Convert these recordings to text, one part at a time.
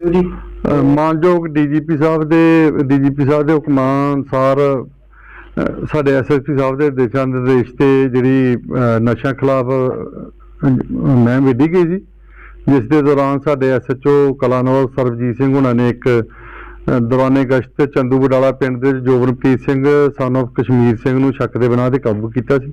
ਜੀ ਅ, ਮਾਨਯੋਗ ਡੀਜੀਪੀ ਸਾਹਿਬ ਦੇ ਡੀਜੀਪੀ ਸਾਹਿਬ ਦੇ ਹੁਕਮਾਂ ਅਨੁਸਾਰ ਅ, ਸਾਡੇ ਐਸਐਸਪੀ ਸਾਹਿਬ ਦੇ ਦਿਸ਼ਾ ਨਿਰਦੇਸ਼ ਤੇ ਜਿਹੜੀ ਅ, ਨਸ਼ਾ ਖਿਲਾਫ ਮੈਂ ਵਿੱਢੀ ਗਈ ਸੀ ਜਿਸ ਦੇ ਦੌਰਾਨ ਸਾਡੇ ਐਸਐਚਓ ਕਲਾਨੌਰ ਸਰਬਜੀਤ ਸਿੰਘ ਉਹਨਾਂ ਨੇ ਇੱਕ ਅ, ਦੌਰਾਨੇ ਗਸ਼ਤ ਤੇ ਚੰਦੂ ਬਡਾਲਾ ਪਿੰਡ ਦੇ ਜੋਬਨਪ੍ਰੀਤ ਸਿੰਘ ਸਨ of ਕਸ਼ਮੀਰ ਸਿੰਘ ਨੂੰ ਸ਼ੱਕ ਦੇ ਬਿਨਾਂ ਤੇ ਕਾਬੂ ਕੀਤਾ ਸੀ।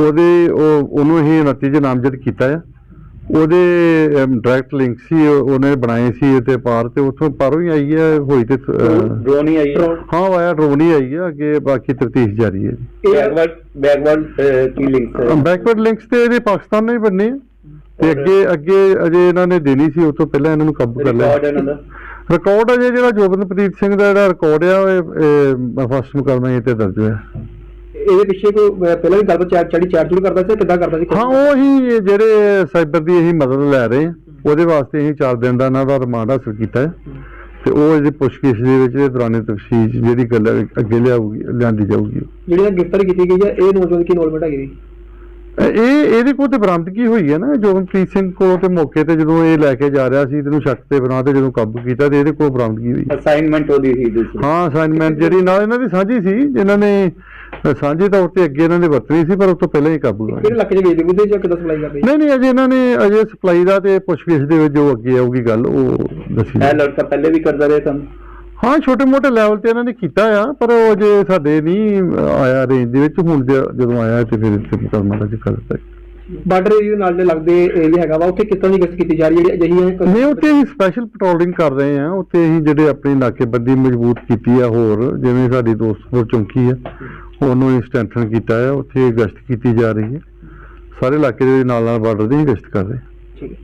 ਉਹਦੇ ਉਹ ਉਹਨੂੰ ਹੀ ਨਤੀਜੇ ਨਾਮਜ਼ਦ ਕੀਤਾ ਹੈ ਉਹਦੇ ਡਾਇਰੈਕਟ ਲਿੰਕ ਸੀ ਉਹ- ਉਹਨੇ ਬਣਾਏ ਸੀ ਤੇ ਪਾਰ ਤੇ ਉੱਥੋਂ ਪਾਰੋਂ ਹੀ ਆਈ ਹੈ ਹੋਈ ਤੇ ਡਰੋਨ ਹੀ ਆਈ। ਹਾਂ ਆਇਆ ਡਰੋਨ ਹੀ ਆਈ ਹੈ ਅੱਗੇ ਬਾਕੀ ਤਫਤੀਸ਼ ਜਾਰੀ ਹੈ ਇਹ ਬੈਕਵਰਡ ਬੈਕਵਰਡ ਕੀ ਲਿੰਕ ਹੈ? ਬੈਕਵਰਡ ਲਿੰਕਸ ਤੇ ਇਹਦੇ ਪਾਕਿਸਤਾਨ ਹੀ ਬੰਨੇ ਆ। ਤੇ ਅੱਗੇ ਅੱਗੇ ਅਜੇ ਇਹਨਾਂ ਨੇ ਦੇਣੀ ਸੀ ਉਸ ਤੋਂ ਪਹਿਲਾਂ ਇਹਨਾਂ ਨੂੰ ਕਾਬੂ ਕਰ ਲਿਆ। ਰਿਕਾਰਡ ਅਜੇ ਜਿਹੜਾ ਜੋਬਨਪ੍ਰੀਤ ਸਿੰਘ ਦਾ ਜਿਹੜਾ ਰਿਕਾਰਡ ਆ ਉਹ ਫਸਟ ਮੁਕਦਮਾ ਇਹ ਤੇ ਦਰਜ ਹੋਇਆ। ਇਹਦੇ ਪਿੱਛੇ ਕੋਈ ਪਹਿਲਾਂ ਵੀ ਚਾਰ ਚੜੀ ਚਾਰ ਚੂੜ ਕਰਦਾ ਸੀ ਕਿੱਦਾਂ ਕਰਦਾ ਸੀ? ਹਾਂ ਉਹ ਹੀ ਜਿਹੜੇ ਸਾਈਬਰ ਦੀ ਇਹੀ ਮਦਦ ਲੈ ਰਹੇ ਆ ਉਹਦੇ ਵਾਸਤੇ ਅਸੀਂ 4 ਦਿਨ ਦਾ ਇਹਨਾਂ ਦਾ ਰਿਮਾਂਡ ਹਾਸਲ ਕੀਤਾ ਹੈ। ਤੇ ਉਹ ਇਹਦੀ ਪੁੱਛਗਿੱਛ ਦੇ ਵਿੱਚ ਇਹ ਦੌਰਾਨੇ ਤਫਸੀਲ ਜਿਹੜੀ ਗੱਲ ਅੱਗੇ ਲਿਆਊਗੀ ਲਿਆਂਦੀ ਜਾਊਗੀ। ਜਿਹੜੀ ਗ੍ਰਿਫਤਾਰੀ ਕੀਤੀ ਗਈ ਹੈ ਇਹ ਨੌਜਵਾਨ ਦੀ ਇਨਵੋਲਵਮੈਂਟ ਹੈਗੀ ਜੀ? ਇਹ ਇਹਦੇ ਕੋਲ ਤੇ ਬਰਾਮਦਗੀ ਹੋਈ ਹੈ ਨਾ? ਜੋਬਨਪ੍ਰੀਤ ਸਿੰਘ ਕੋਲ ਤੇ ਮੌਕੇ ਤੇ ਜਦੋਂ ਇਹ ਲੈ ਕੇ ਜਾ ਰਿਹਾ ਸੀ ਤੈਨੂੰ ਸ਼ੱਕ ਤੇ ਬਣਾ ਤੇ ਜਦੋਂ ਕਾਬੂ ਕੀਤਾ ਤੇ ਇਹਦੇ ਕੋਲ ਬਰਾਮਦਗੀ ਹੋਈ? ਅਸਾਈਨਮੈਂਟ ਉਹਦੀ ਸੀ ਹਾਂ ਅਸਾਈਨਮੈਂਟ ਜਿਹੜੀ ਨਾਲ ਇਹਨਾਂ ਦੀ ਸਾਂਝੀ ਸੀ ਜਿਨ੍ਹਾਂ ਨੇ ਸਾਂਝੇ ਤੌਰ ਤੇ ਅੱਗੇ ਇਹਨਾਂ ਦੇ ਵਰਤਣੀ ਸੀ ਪਰ ਉਸ ਤੋਂ ਪਹਿਲਾਂ ਹੀ ਕਾਬੂ ਆ ਕਿਹੜੇ ਇਲਾਕੇ 'ਚ ਵੇਚਦੇ ਬੁੱਧੇ ਜਾਂ ਕਿੱਦਾਂ ਸਪਲਾਈ ਕਰਦੇ ਨਹੀਂ ਨਹੀਂ ਅਜੇ ਇਹਨਾਂ ਨੇ ਅਜੇ ਸਪਲਾਈ ਦਾ ਤੇ ਪੁੱਛਗਿੱਛ ਦੇ ਵਿੱਚ ਜੋ ਅੱਗੇ ਆਊਗੀ ਗੱਲ ਉਹ ਦੱਸੀ ਇਹ ਲੜਕਾ ਪਹਿਲੇ ਵੀ ਕਰਦਾ ਰਿਹਾ ਕੰਮ ਹਾਂ ਛੋਟੇ ਮੋਟੇ ਲੈਵਲ ਤੇ ਇਹਨਾਂ ਨੇ ਕੀਤਾ ਆ ਪਰ ਉਹ ਅਜੇ ਸਾਡੇ ਨਹੀਂ ਆਇਆ ਰੇਂਜ ਦੇ ਵਿੱਚ। ਹੁਣ ਜ- ਜਦੋਂ ਆਇਆ ਤੇ ਫਿਰ ਇੱਥੇ ਮੁਕਦਮਾ ਦਾ ਜ਼ਿਕਰ ਦਿੱਤਾ। ਬਾਰਡਰ ਏਰੀਆ ਨਾਲ ਦੇ ਲੱਗਦੇ ਏਰੀਆ ਹੈਗਾ ਵਾ ਉੱਥੇ ਕਿੱਦਾਂ ਦੀ ਗਸ਼ਤ ਕੀਤੀ ਜਾ ਰਹੀ ਹੈ? ਜਿਹੜੀ ਅਜਿਹੀਆਂ ਨਹੀਂ ਉੱਥੇ ਅਸੀਂ ਸਪੈਸ਼ਲ ਪੈਟਰੋਲਿੰਗ ਕਰ ਰਹੇ ਹਾਂ। ਉੱਥੇ ਅਸੀਂ ਜਿਹੜੇ ਆਪਣੀ ਨਾਕੇਬੰਦੀ ਮਜ਼ਬੂਤ ਕੀਤੀ ਆ ਹੋਰ ਜਿਵੇਂ ਸਾਡੀ ਦੋਸਤਪੁਰ ਚੌਂਕੀ ਆ। ਉਹਨੂੰ ਹੀ ਸਟੈਂਥਨ ਕੀਤਾ ਹੈ, ਉੱਥੇ ਗਸ਼ਤ ਕੀਤੀ ਜਾ ਰਹੀ ਹੈ। ਸਾਰੇ ਇਲਾਕੇ ਦੇ ਨਾਲ ਨਾਲ ਬਾਰਡਰ ਦੀ ਗਸ਼ਤ ਕਰ ਰਹੇ। ਠੀਕ ਹੈ।